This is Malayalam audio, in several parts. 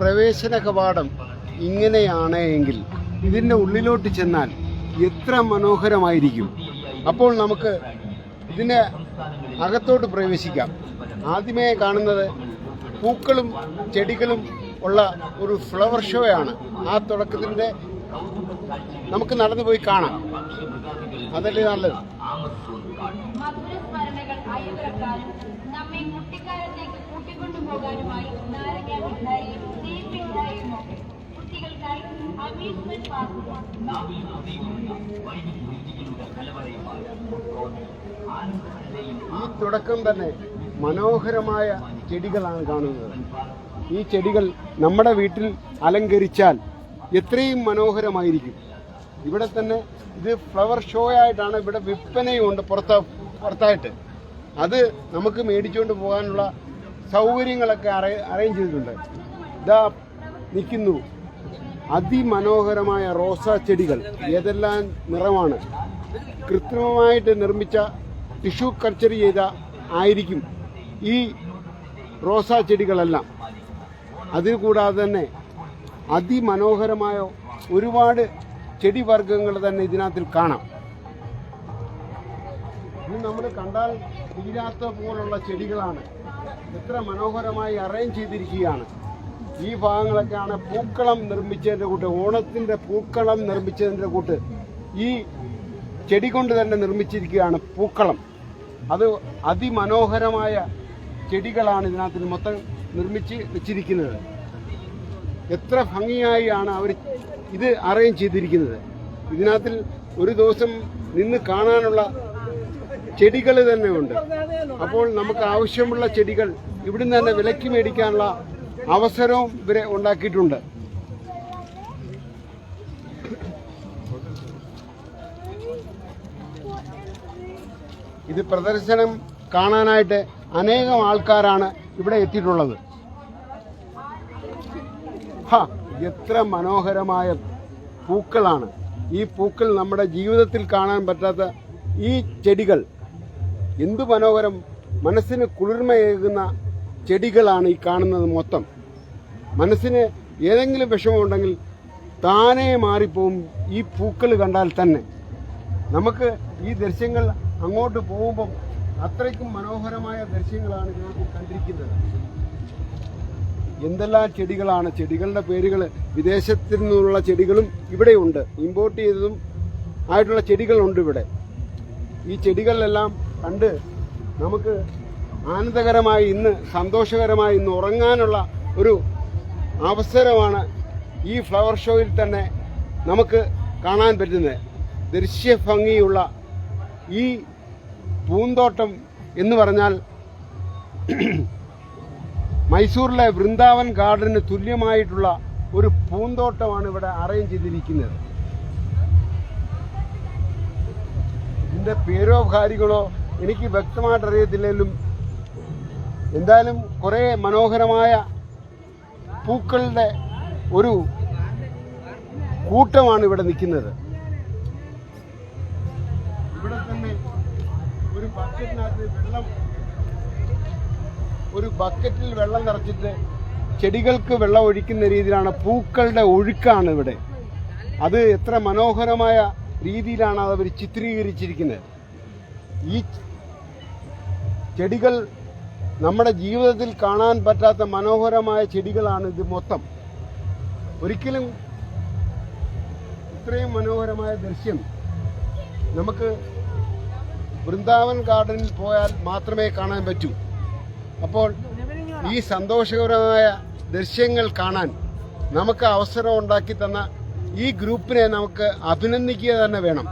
പ്രവേശന കവാടം ഇങ്ങനെയാണ് എങ്കിൽ ഇതിന്റെ ഉള്ളിലോട്ട് ചെന്നാൽ എത്ര മനോഹരമായിരിക്കും. അപ്പോൾ നമുക്ക് ഇതിന്റെ അകത്തോട്ട് പ്രവേശിക്കാം. ആദ്യമേ കാണുന്നത് പൂക്കളും ചെടികളും ഉള്ള ഒരു ഫ്ലവർ ഷോയാണ് ആ തുടക്കത്തിന്റെ നമുക്ക് നടന്നു പോയി കാണാം. അതല്ലേ നല്ലത്? നമ്മെ കുട്ടിക്കാലത്തേക്ക് കൂട്ടിക്കൊണ്ടുപോകാനുമായി നാരങ്ങ ഈ തുടക്കം തന്നെ മനോഹരമായ ചെടികളാണ് കാണുന്നത്. ഈ ചെടികൾ നമ്മുടെ വീട്ടിൽ അലങ്കരിച്ചാൽ എത്രയും മനോഹരമായിരിക്കും. ഇവിടെ തന്നെ ഇത് ഫ്ലവർ ഷോ ആയിട്ടാണ് ഇവിടെ വിൽപ്പനയുണ്ട് പുറത്ത് പുറത്തായിട്ട്. അത് നമുക്ക് മേടിച്ചുകൊണ്ട് പോകാനുള്ള സൗകര്യങ്ങളൊക്കെ അറേ- അറേഞ്ച് ചെയ്തിട്ടുണ്ട്. ഇതാ നിൽക്കുന്നു. അതിമനോഹരമായ റോസാ ചെടികൾ ഏതെല്ലാം നിറമാണ്? കൃത്രിമമായിട്ട് നിർമ്മിച്ച ടിഷ്യൂ കൾച്ചർ ചെയ്ത ആയിരിക്കും ഈ റോസാ ചെടികളെല്ലാം. അതിൽ കൂടാതെ തന്നെ അതിമനോഹരമായ ഒരുപാട് ചെടി വർഗങ്ങൾ തന്നെ ഇതിനകത്തിൽ കാണാം. ഇത് നമ്മൾ കണ്ടാൽ തീരാത്ത പോലുള്ള ചെടികളാണ്. എത്ര മനോഹരമായി അറേഞ്ച് ചെയ്തിരിക്കുകയാണ്. ഈ ഭാഗങ്ങളൊക്കെയാണ് പൂക്കളം നിർമ്മിച്ചതിന്റെ കൂട്ട് ഓണത്തിന്റെ പൂക്കളം നിർമ്മിച്ചതിന്റെ കൂട്ട്. ഈ ചെടി കൊണ്ട് തന്നെ നിർമ്മിച്ചിരിക്കുകയാണ് പൂക്കളം. അത് അതിമനോഹരമായ ചെടികളാണ് ഇതിനകത്ത് മൊത്തം നിർമ്മിച്ച് വെച്ചിരിക്കുന്നത്. എത്ര ഭംഗിയായി ആണ് അവർ ഇത് അറേഞ്ച് ചെയ്തിരിക്കുന്നത്. ഇതിനകത്തിൽ ഒരു ദിവസം നിന്ന് കാണാനുള്ള ചെടികൾ തന്നെ ഉണ്ട്. അപ്പോൾ നമുക്ക് ആവശ്യമുള്ള ചെടികൾ ഇവിടുന്ന് തന്നെ വിലക്ക് മേടിക്കാനുള്ള അവസരവും ഇവരെ ഉണ്ടാക്കിയിട്ടുണ്ട്. ഇത് പ്രദർശനം കാണാനായിട്ട് അനേകം ആൾക്കാരാണ് ഇവിടെ എത്തിയിട്ടുള്ളത്. എത്ര മനോഹരമായ പൂക്കളാണ്. ഈ പൂക്കൾ നമ്മുടെ ജീവിതത്തിൽ കാണാൻ പറ്റാത്ത ഈ ചെടികൾ. എന്തു മനോഹരം മനസ്സിന് കുളിർമയേകുന്ന ചെടികളാണ് ഈ കാണുന്നത് മൊത്തം. മനസ്സിന് ഏതെങ്കിലും വിഷമമുണ്ടെങ്കിൽ താനേ മാറിപ്പോവും. ഈ പൂക്കൾ കണ്ടാൽ തന്നെ. നമുക്ക് ഈ ദൃശ്യങ്ങൾ അങ്ങോട്ട് പോകുമ്പം അത്രയ്ക്കും മനോഹരമായ ദൃശ്യങ്ങളാണ് ഇതിനകത്ത് കണ്ടിരിക്കുന്നത്. എന്തെല്ലാം ചെടികളാണ്? ചെടികളുടെ പേരുകൾ വിദേശത്തു നിന്നുള്ള ചെടികളും ഇവിടെയുണ്ട് ഇമ്പോർട്ട് ചെയ്തതും ആയിട്ടുള്ള ചെടികളുണ്ട് ഇവിടെ. ഈ ചെടികളിലെല്ലാം കണ്ട് നമുക്ക് ആനന്ദകരമായി ഇന്ന് സന്തോഷകരമായി ഇന്ന് ഉറങ്ങാനുള്ള ഒരു അവസരമാണ് ഈ ഫ്ലവർ ഷോയിൽ തന്നെ നമുക്ക് കാണാൻ പറ്റുന്നത്. ദൃശ്യഭംഗിയുള്ള ഈ പൂന്തോട്ടം എന്ന് പറഞ്ഞാൽ മൈസൂരിലെ വൃന്ദാവൻ ഗാർഡന് തുല്യമായിട്ടുള്ള ഒരു പൂന്തോട്ടമാണ് ഇവിടെ അറേഞ്ച് ചെയ്തിരിക്കുന്നത്. ഇതിന്റെ പേരോ കാര്യങ്ങളോ എനിക്ക് വ്യക്തമായിട്ട് അറിയത്തില്ലെങ്കിലും എന്തായാലും കുറേ മനോഹരമായ പൂക്കളുടെ ഒരു കൂട്ടമാണ് ഇവിടെ നിൽക്കുന്നത്. ഇവിടെ തന്നെ ഒരു ബക്കറ്റിനകത്ത് വെള്ളം ഒരു ബക്കറ്റിൽ വെള്ളം നിറച്ചിട്ട് ചെടികൾക്ക് വെള്ളം ഒഴിക്കുന്ന രീതിയിലാണ് പൂക്കളുടെ ഒഴുക്കാണ് ഇവിടെ. അത് എത്ര മനോഹരമായ രീതിയിലാണ് അവർ ചിത്രീകരിച്ചിരിക്കുന്നത്. ഈ ചെടികൾ നമ്മുടെ ജീവിതത്തിൽ കാണാൻ പറ്റാത്ത മനോഹരമായ ചെടികളാണ് ഇത് മൊത്തം. ഒരിക്കലും ഇത്രയും മനോഹരമായ ദൃശ്യം നമുക്ക് വൃന്ദാവൻ ഗാർഡനിൽ പോയാൽ മാത്രമേ കാണാൻ പറ്റൂ. അപ്പോൾ ഈ സന്തോഷകരമായ ദൃശ്യങ്ങൾ കാണാൻ നമുക്ക് അവസരം ഉണ്ടാക്കി തന്ന ഈ ഗ്രൂപ്പിനെ നമുക്ക് അഭിനന്ദിക്കുക തന്നെ വേണം.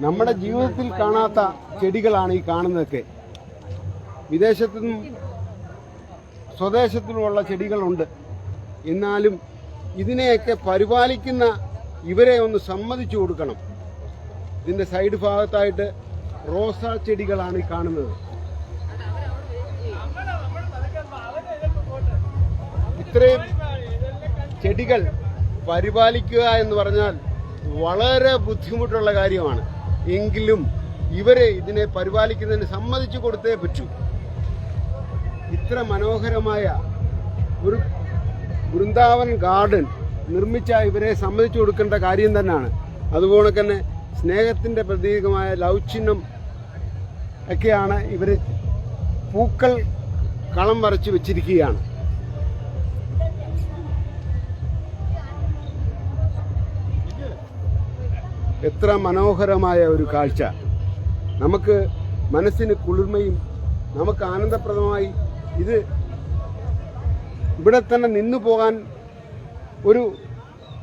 നമ്മുടെ ജീവിതത്തിൽ കാണാത്ത ചെടികളാണ് ഈ കാണുന്നതൊക്കെ. വിദേശത്തു നിന്നും സ്വദേശത്തുനിന്നുള്ള ചെടികളുണ്ട്. എന്നാലും ഇതിനെയൊക്കെ പരിപാലിക്കുന്ന ഇവരെ ഒന്ന് സമ്മതിച്ചു കൊടുക്കണം. ഇതിന്റെ സൈഡ് ഭാഗത്തായിട്ട് റോസ ചെടികളാണ് ഈ കാണുന്നത്. ഇത്രയും ചെടികൾ പരിപാലിക്കുക എന്ന് പറഞ്ഞാൽ വളരെ ബുദ്ധിമുട്ടുള്ള കാര്യമാണ്. എങ്കിലും ഇവരെ ഇതിനെ പരിപാലിക്കുന്നതിന് സമ്മതിച്ചു കൊടുത്തേ പറ്റൂ. ഇത്ര മനോഹരമായ ഒരു വൃന്ദാവൻ ഗാർഡൻ നിർമ്മിച്ച ഇവരെ സമ്മതിച്ചു കൊടുക്കേണ്ട കാര്യം തന്നെയാണ് അതുപോലെ തന്നെ സ്നേഹത്തിന്റെ പ്രതീകമായ ലവ് ചിഹ്നം ഒക്കെയാണ് ഇവർ പൂക്കൾ കളം വരച്ച് വെച്ചിരിക്കുകയാണ്. എത്ര മനോഹരമായ ഒരു കാഴ്ച. നമുക്ക് മനസ്സിന് കുളിർമയും നമുക്ക് ആനന്ദപ്രദമായി ഇത് ഇവിടെ തന്നെ നിന്നു പോകാൻ ഒരു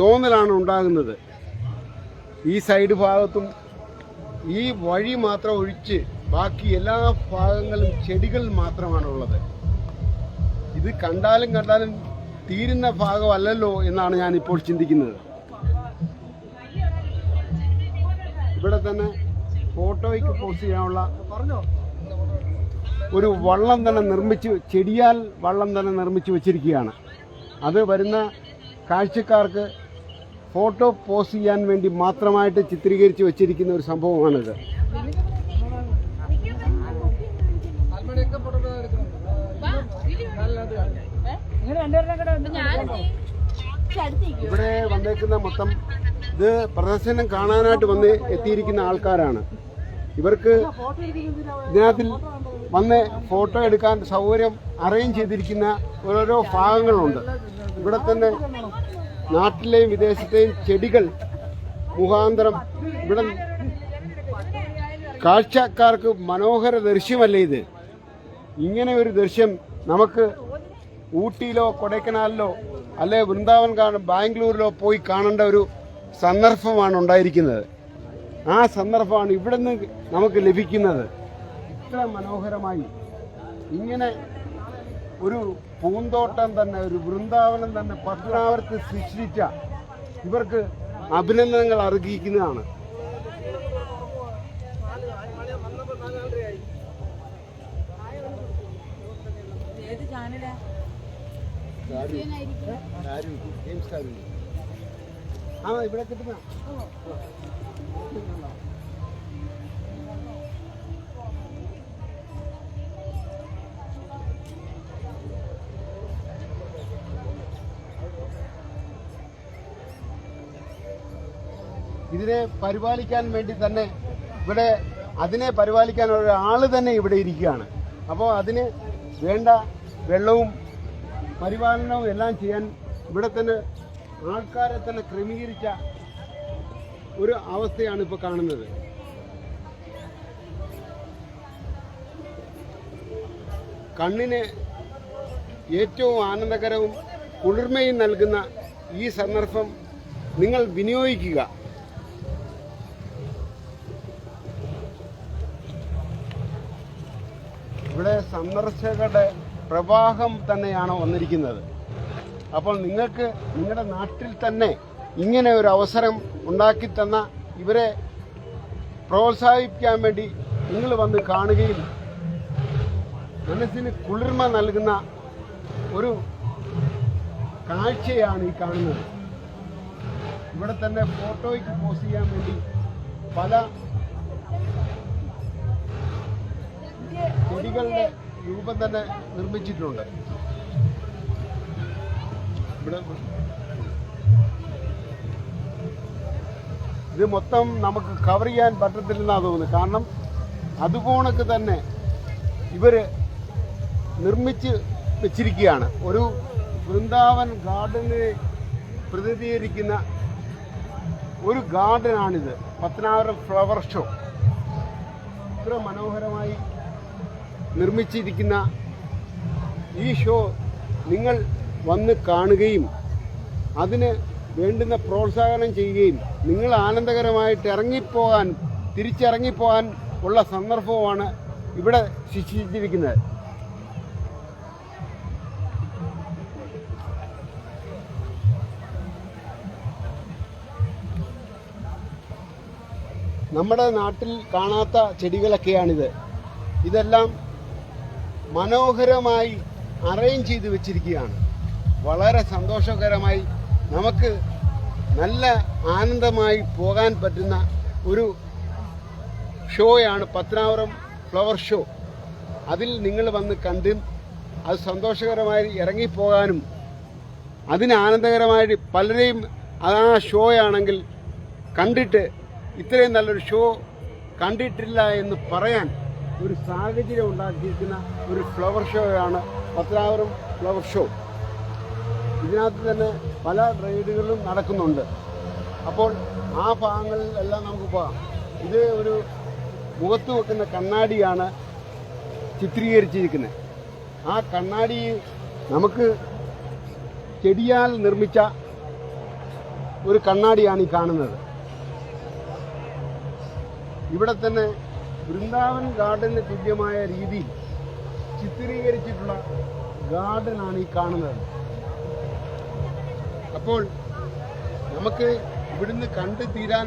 തോന്നലാണ് ഉണ്ടാകുന്നത്. ഈ സൈഡ് ഭാഗത്തും ഈ വഴി മാത്രം ഒഴിച്ച് ബാക്കി എല്ലാ ഭാഗങ്ങളും ചെടികൾ മാത്രമാണുള്ളത്. ഇത് കണ്ടാലും കണ്ടാലും തീരുന്ന ഭാഗമല്ലല്ലോ എന്നാണ് ഞാൻ ഇപ്പോൾ ചിന്തിക്കുന്നത്. ഇവിടെ തന്നെ ഫോട്ടോയ്ക്ക് പോസ്റ്റ് ചെയ്യാനുള്ള ഒരു വള്ളം തന്നെ നിർമ്മിച്ച് ചെടിയാൽ വള്ളം തന്നെ നിർമ്മിച്ച് വെച്ചിരിക്കുകയാണ്. അത് വരുന്ന കാഴ്ചക്കാർക്ക് ഫോട്ടോ പോസ്റ്റ് ചെയ്യാൻ വേണ്ടി മാത്രമായിട്ട് ചിത്രീകരിച്ച് വെച്ചിരിക്കുന്ന ഒരു സംഭവമാണിത്. ഇവിടെ വന്നേക്കുന്ന മൊത്തം ഇത് പ്രദർശനം കാണാനായിട്ട് വന്ന് എത്തിയിരിക്കുന്ന ആൾക്കാരാണ്. ഇവർക്ക് ഇതിനകത്തിൽ വന്ന് ഫോട്ടോ എടുക്കാൻ സൗകര്യം അറേഞ്ച് ചെയ്തിരിക്കുന്ന ഓരോരോ ഭാഗങ്ങളുണ്ട്. ഇവിടെ തന്നെ നാട്ടിലെയും വിദേശത്തെയും ചെടികൾ മുഖാന്തരം ഇവിടെ കാഴ്ചക്കാർക്ക് മനോഹര ദൃശ്യമല്ലേ ഇത്? ഇങ്ങനെ ഒരു ദൃശ്യം നമുക്ക് ഊട്ടിയിലോ കൊടൈക്കനാലിലോ അല്ലെ വൃന്ദാവൻ ബാംഗ്ലൂരിലോ പോയി കാണേണ്ട ഒരു സന്ദർഭമാണ് ഉണ്ടായിരിക്കുന്നത്. ആ സന്ദർഭമാണ് ഇവിടെ നിന്ന് നമുക്ക് ലഭിക്കുന്നത്. ഇത്ര മനോഹരമായി. ഇങ്ങനെ ഒരു പൂന്തോട്ടം തന്നെ ഒരു വൃന്ദാവനം തന്നെ പത്മനാഭരത്ത് സൃഷ്ടിച്ച ഇവർക്ക് അഭിനന്ദനങ്ങൾ അർഹിക്കുന്നതാണ്. ഏത് ചാനലാ? ആ ഇവിടെ കിട്ടുന്ന. ഇതിനെ പരിപാലിക്കാൻ വേണ്ടി തന്നെ ഇവിടെ അതിനെ പരിപാലിക്കാൻ ഒരാൾ തന്നെ ഇവിടെ ഇരിക്കുകയാണ്. അപ്പോൾ അതിന് വേണ്ട വെള്ളവും പരിപാലനവും എല്ലാം ചെയ്യാൻ ഇവിടെ തന്നെ ആൾക്കാരെ തന്നെ ക്രമീകരിച്ച ഒരു അവസ്ഥയാണ് ഇപ്പോൾ കാണുന്നത്. കണ്ണിന് ഏറ്റവും ആനന്ദകരവും കുളിർമയും നൽകുന്ന ഈ സന്ദർഭം നിങ്ങൾ വിനിയോഗിക്കുക. ഇവിടെ സന്ദർശകരുടെ പ്രവാഹം തന്നെയാണ് വന്നിരിക്കുന്നത്. അപ്പോൾ നിങ്ങൾക്ക് നിങ്ങളുടെ നാട്ടിൽ തന്നെ ഇങ്ങനെ ഒരു അവസരം ഉണ്ടാക്കി തന്ന ഇവരെ പ്രോത്സാഹിപ്പിക്കാൻ വേണ്ടി നിങ്ങൾ വന്ന് കാണുകയും മനസ്സിന് കുളിർമ നൽകുന്ന ഒരു കാഴ്ചയാണ് ഈ കാണുന്നത്. ഇവിടെ തന്നെ ഫോട്ടോയ്ക്ക് പോസ്റ്റ് ചെയ്യാൻ വേണ്ടി പല ചെടികളുടെ രൂപം തന്നെ നിർമ്മിച്ചിട്ടുണ്ട്. ഇത് മൊത്തം നമുക്ക് കവർ ചെയ്യാൻ പറ്റത്തില്ലെന്നാണ് തോന്നുന്നത്. കാരണം അതുപോണക്ക് തന്നെ ഇവർ നിർമ്മിച്ച് വെച്ചിരിക്കുകയാണ്. ഒരു വൃന്ദാവൻ ഗാർഡനെ പ്രതിനിധീകരിക്കുന്ന ഒരു ഗാർഡനാണിത്. Pathanapuram flower show. ഇത്ര മനോഹരമായി നിർമ്മിച്ചിരിക്കുന്ന ഈ ഷോ നിങ്ങൾ വന്ന് കാണുകയും അതിന് വേണ്ടുന്ന പ്രോത്സാഹനം ചെയ്യുകയും നിങ്ങൾ ആനന്ദകരമായിട്ട് ഇറങ്ങിപ്പോകാൻ തിരിച്ചിറങ്ങിപ്പോകാൻ ഉള്ള സന്ദർഭവുമാണ് ഇവിടെ ശിക്ഷിച്ചിരിക്കുന്നത്. നമ്മുടെ നാട്ടിൽ കാണാത്ത ചെടികളൊക്കെയാണിത്. ഇതെല്ലാം മനോഹരമായി അറേഞ്ച് ചെയ്ത് വെച്ചിരിക്കുകയാണ്. വളരെ സന്തോഷകരമായി നമുക്ക് നല്ല ആനന്ദമായി പോകാൻ പറ്റുന്ന ഒരു ഷോയാണ് പത്തനാപുരം ഫ്ലവർ ഷോ. അതിൽ നിങ്ങൾ വന്ന് കണ്ടും അത് സന്തോഷകരമായി ഇറങ്ങിപ്പോകാനും അതിന് ആനന്ദകരമായിട്ട് പലരെയും ആ ഷോ ആണെങ്കിൽ കണ്ടിട്ട് ഇത്രയും നല്ലൊരു ഷോ കണ്ടിട്ടില്ല എന്ന് പറയാൻ ഒരു സാഹചര്യം ഉണ്ടാക്കിയിരിക്കുന്ന ഒരു ഫ്ലവർ ഷോയാണ് പത്തനാപുരം ഫ്ലവർ ഷോ. ഇതിനകത്ത് തന്നെ പല ട്രേഡുകളും നടക്കുന്നുണ്ട്. അപ്പോൾ ആ ഭാഗങ്ങളിൽ എല്ലാം നമുക്ക് പോകാം. ഇത് ഒരു മുഖത്ത് വെക്കുന്ന കണ്ണാടിയാണ് ചിത്രീകരിച്ചിരിക്കുന്നത്. ആ കണ്ണാടി നമുക്ക് ചെടിയാൽ നിർമ്മിച്ച ഒരു കണ്ണാടിയാണ് ഈ കാണുന്നത്. ഇവിടെ തന്നെ വൃന്ദാവൻ ഗാർഡന് തുല്യമായ രീതിയിൽ ചിത്രീകരിച്ചിട്ടുള്ള ഗാർഡനാണ് ഈ കാണുന്നത്. അപ്പോൾ നമുക്ക് ഇവിടുന്ന് കണ്ടു തീരാൻ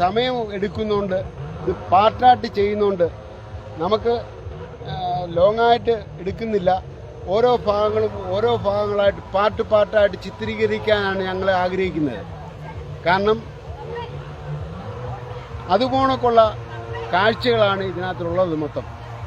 സമയം എടുക്കുന്നുണ്ട്. ഇത് പാർട്ടായിട്ട് ചെയ്യുന്നുണ്ട്. നമുക്ക് ലോങ്ങായിട്ട് എടുക്കുന്നില്ല. ഓരോ ഭാഗങ്ങളും ഓരോ ഭാഗങ്ങളായിട്ട് പാട്ട് പാട്ടായിട്ട് ചിത്രീകരിക്കാനാണ് ഞങ്ങൾ ആഗ്രഹിക്കുന്നത്. കാരണം അതുപോണക്കുള്ള കാഴ്ചകളാണ് ഇതിനകത്തുള്ളത് മൊത്തം.